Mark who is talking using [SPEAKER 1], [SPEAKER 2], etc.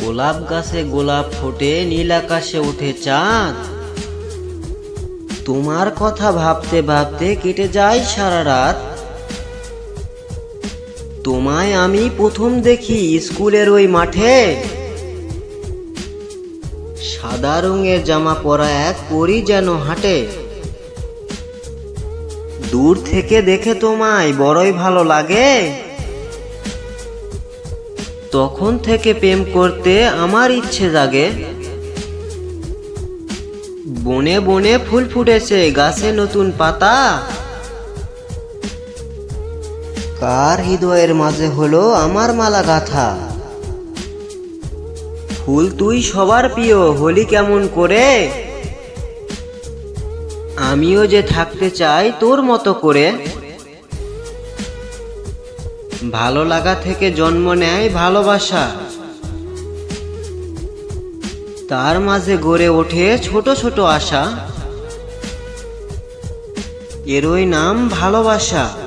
[SPEAKER 1] গোলাপ গাছে গোলাপ ফোটে, নীল আকাশে ওঠে চাঁদ। তোমার কথা ভাবতে ভাবতে কেটে যায় সারা রাত। তোমায় আমি প্রথম দেখি স্কুলের ওই মাঠে। সাদা রঙের জামা পরা এক পরি যেন হাঁটে। দূর থেকে দেখে তোমায় বড়ই ভালো লাগে। তখন থেকে প্রেম করতে আমার ইচ্ছে জাগে। বনে বনে ফুল ফুটেছে গাছে নতুন পাতা। কার হৃদয়ের মাঝে হলো আমার মালা গাথা ফুল তুই সবার প্রিয়, হলি কেমন করে? আমিও যে থাকতে চাই তোর মতো করে। ভালো লাগা থেকে জন্ম নেয় ভালোবাসা। তার মাঝে গড়ে ওঠে ছোট ছোট আশা। এরই নাম ভালোবাসা।